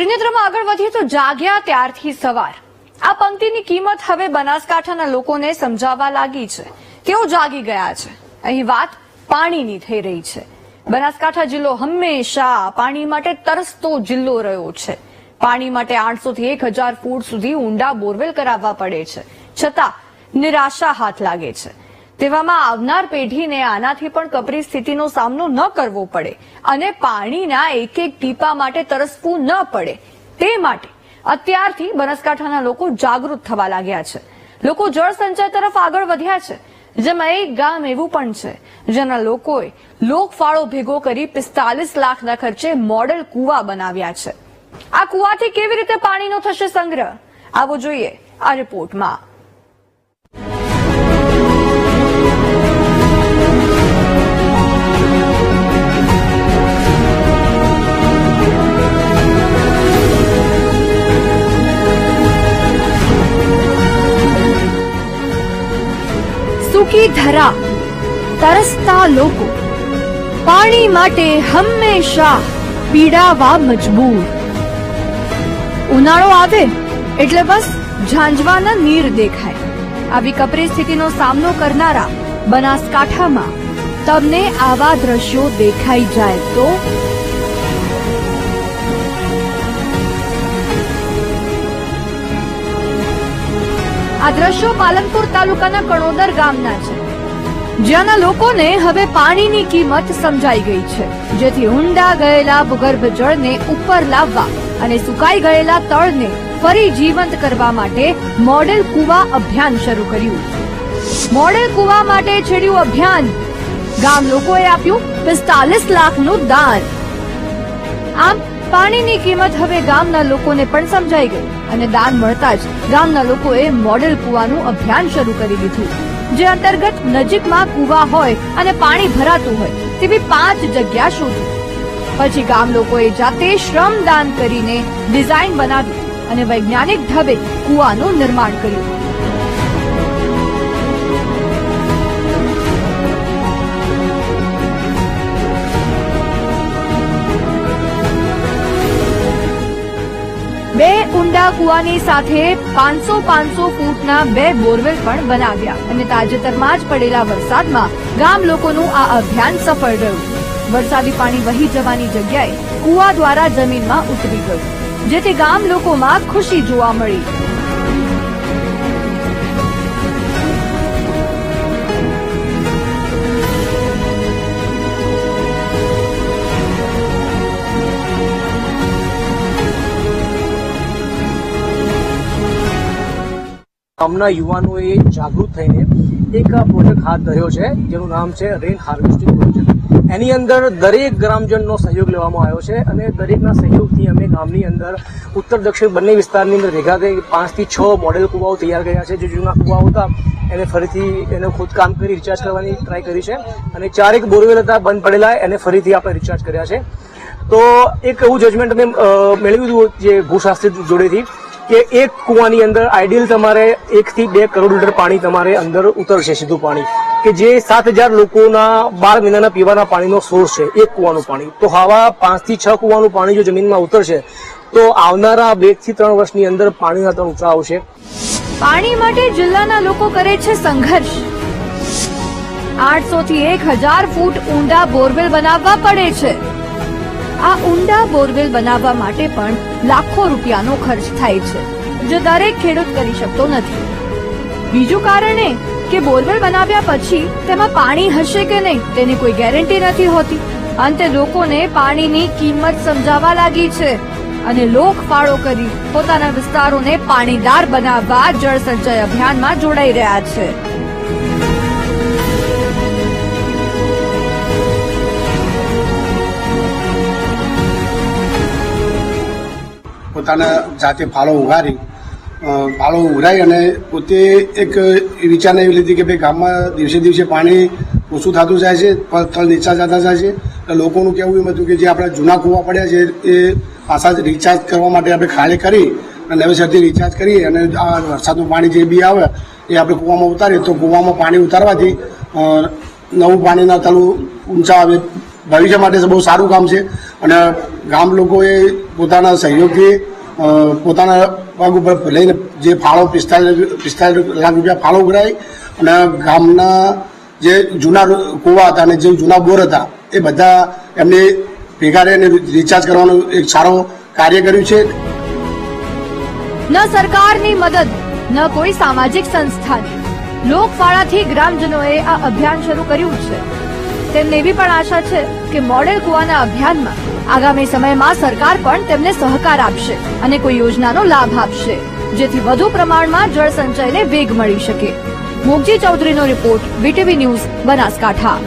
ત્રિનેત્રમાં આગળ વધીએ તો જાગ્યા ત્યારથી સવાર. આ પંક્તિની કિંમત હવે બનાસકાંઠાના લોકોને સમજાવવા લાગી છે. તેઓ જાગી ગયા છે. અહીં વાત પાણીની થઈ રહી છે. બનાસકાંઠા જિલ્લો હંમેશા પાણી માટે તરસતો જિલ્લો રહ્યો છે. પાણી માટે આઠસો થી એક હજાર ફૂટ સુધી ઊંડા બોરવેલ કરાવવા પડે છે. છતાં નિરાશા હાથ લાગે છે. તેવામાં આવનાર પેઢીને આનાથી પણ કપરી સ્થિતિનો સામનો ન કરવો પડે અને પાણીના એક એક ટીપા માટે તરસવું ન પડે. તે માટે અત્યારથી બનાસકાંઠાના લોકો જાગૃત થવા લાગ્યા છે. લોકો જળ સંચય તરફ આગળ વધ્યા છે. જેમાં એક ગામ એવું પણ છે, જેના લોકોએ લોકફાળો ભેગો કરી પિસ્તાલીસ લાખના ખર્ચે મોડેલ કુવા બનાવ્યા છે. આ કુવાથી કેવી રીતે પાણીનો થશે સંગ્રહ? આવો જોઈએ આ રિપોર્ટમાં. સૂકી ધરા, તરસતા લોકો. પાણી માટે હંમેશા પીડાવા મજબૂર. ઉનાળો આવે એટલે બસ ઝાંઝવાના નીર દેખાય. આવી કપરી સ્થિતિનો સામનો કરનારા બનાસકાંઠામાં તમને આવા દ્રશ્યો દેખાઈ જાય તો આ દ્રશ્યો પાલનપુર તાલુકાના કણોદર ગામના છે. જ્યાંના લોકોને હવે પાણીની કિંમત સમજાઈ ગઈ છે. જેથી ઊંડા ગયેલા ભૂગર્ભ જળને ઉપર લાવવા અને સુકાઈ ગયેલા તળને ફરી જીવંત કરવા માટે મોડેલ કુવા અભિયાન શરૂ કર્યું. મોડેલ કુવા માટે છેડ્યું અભિયાન. ગામ લોકોએ આપ્યું પિસ્તાલીસ લાખનું દાન. આમ પાણીની કિંમત હવે ગામના લોકોને પણ સમજાઈ ગઈ અને દાન મળતા જ ગામના લોકોએ મોડેલ કુવાનું અભિયાન શરૂ કરી દીધું. જે અંતર્ગત નજીકમાં કુવા હોય અને પાણી ભરાતું હોય તેવી પાંચ જગ્યા શોધી. પછી ગામ લોકોએ જાતે શ્રમ દાન કરીને ડિઝાઇન બનાવી અને વૈજ્ઞાનિક ઢબે કુવાનું નિર્માણ કર્યું. ઊંડા કુવાની સાથે પાંચસો પાંચસો ફૂટના બે બોરવેલ પણ બનાવ્યા અને તાજેતરમાં જ પડેલા વરસાદમાં ગામ લોકોનું આ અભિયાન સફળ રહ્યું. વરસાદી પાણી વહી જવાની જગ્યાએ કુવા દ્વારા જમીનમાં ઉતરી ગયું, જેથી ગામ લોકોમાં ખુશી જોવા મળી. ગામના યુવાનોએ જાગૃત થઈને એક પ્રોજેક્ટ હાથ ધર્યો છે, જેનું નામ છે રેન હાર્વેસ્ટિંગ પ્રોજેક્ટ એની અંદર દરેક ગ્રામજનનો સહયોગ લેવામાં આવ્યો છે અને દરેકના સહયોગથી અમે ગામની અંદર ઉત્તર દક્ષિણ બંને વિસ્તારની અંદર ભેગા થઈ પાંચથી છ મોડેલ કુવાઓ તૈયાર કર્યા છે. જે જૂના કુવાઓ હતા, એને ફરીથી એને ખોદકામ કરી રિચાર્જ કરવાની ટ્રાય કરી છે અને ચારેક બોરવેલ હતા, બંધ પડેલા, એને ફરીથી આપણે રિચાર્જ કર્યા છે. તો એક એવું જજમેન્ટ અમે મેળવ્યું હતું જે ભૂશાસ્ત્રી જોડેથી. કે એક કુવાની અંદર આઈડિયલ તમારે એક થી બે કરોડ લીટર પાણી તમારે અંદર ઉતરશે સીધું પાણી. કે જે સાત હજાર લોકોના બાર મહિનાના પીવાના પાણીનો સોર્સ છે, એક કુવાનું પાણી. તો આવા પાંચથી છ કુવાનું પાણી જો જમીનમાં ઉતરશે, તો આવનારા બેથી ત્રણ વર્ષની અંદર પાણીના ત્રણ ઊંચા આવશે. પાણી માટે જિલ્લાના લોકો કરે છે સંઘર્ષ. આઠસો થી એક હજાર ફૂટ ઊંડા બોરવેલ બનાવવા પડે છે. આ ઊંડા બોરવેલ બનાવવા માટે પણ લાખો રૂપિયાનો ખર્ચ થાય છે, જે દરેક ખેડૂત કરી શકતો નથી. બીજું કારણ એ કે બોરવેલ બનાવ્યા પછી તેમાં પાણી હશે કે નહીં તેની કોઈ ગેરંટી નથી હોતી. અંતે લોકોને પાણીની કિંમત સમજાવવા લાગી છે અને લોક ફાળો કરી પોતાના વિસ્તારોને પાણીદાર બનાવવા જળ સંચય અભિયાનમાં જોડાઈ રહ્યા છે. પોતાના જાતે ફાળો ઉઘારી ફાળો ઉઘરાઈ અને પોતે એક વિચારને એવી લીધી કે ભાઈ ગામમાં દિવસે દિવસે પાણી ઓછું થતું જાય છે પણ નીચા જતા જાય છે. એટલે લોકોનું કહેવું એમ હતું કે જે આપણા જૂના કૂવા પડ્યા છે, એ પાછા રિચાર્જ કરવા માટે આપણે ખાલી કરી અને નવેસરથી રિચાર્જ કરીએ અને આ વરસાદનું પાણી જે બી આવે, એ આપણે કૂવામાં ઉતારીએ. તો કૂવામાં પાણી ઉતારવાથી નવું પાણીના તળું ઊંચા આવે. ભવિષ્ય માટે બહુ સારું કામ છે. અને ગામ લોકોએ પોતાના સહયોગથી પોતાના પગ ઉપર લઈને જે ફાળો પિસ્તાલીસ પિસ્તાલીસ લાખ રૂપિયા ફાળો ઉઘરાય અને ગામના જે જૂના કૂવા હતા અને જે જૂના બોર હતા, એ બધા એમને ભેગા રહીને રિચાર્જ કરવાનું એક સારો કાર્ય કર્યું છે. ન સરકારની મદદ, ન કોઈ સામાજિક સંસ્થાની. લોકફાળાથી ગ્રામજનોએ આ અભિયાન શરૂ કર્યું છે. તેમને એવી પણ આશા છે કે મોડેલ કુવાના અભિયાનમાં આગામી સમયમાં સરકાર પણ તેમને સહકાર આપશે અને કોઈ યોજનાનો લાભ આપશે, જેથી વધુ પ્રમાણમાં જળ સંચયને વેગ મળી શકે. મોગજી ચૌધરીનો રિપોર્ટ, વીટીવી ન્યૂઝ, બનાસકાંઠા.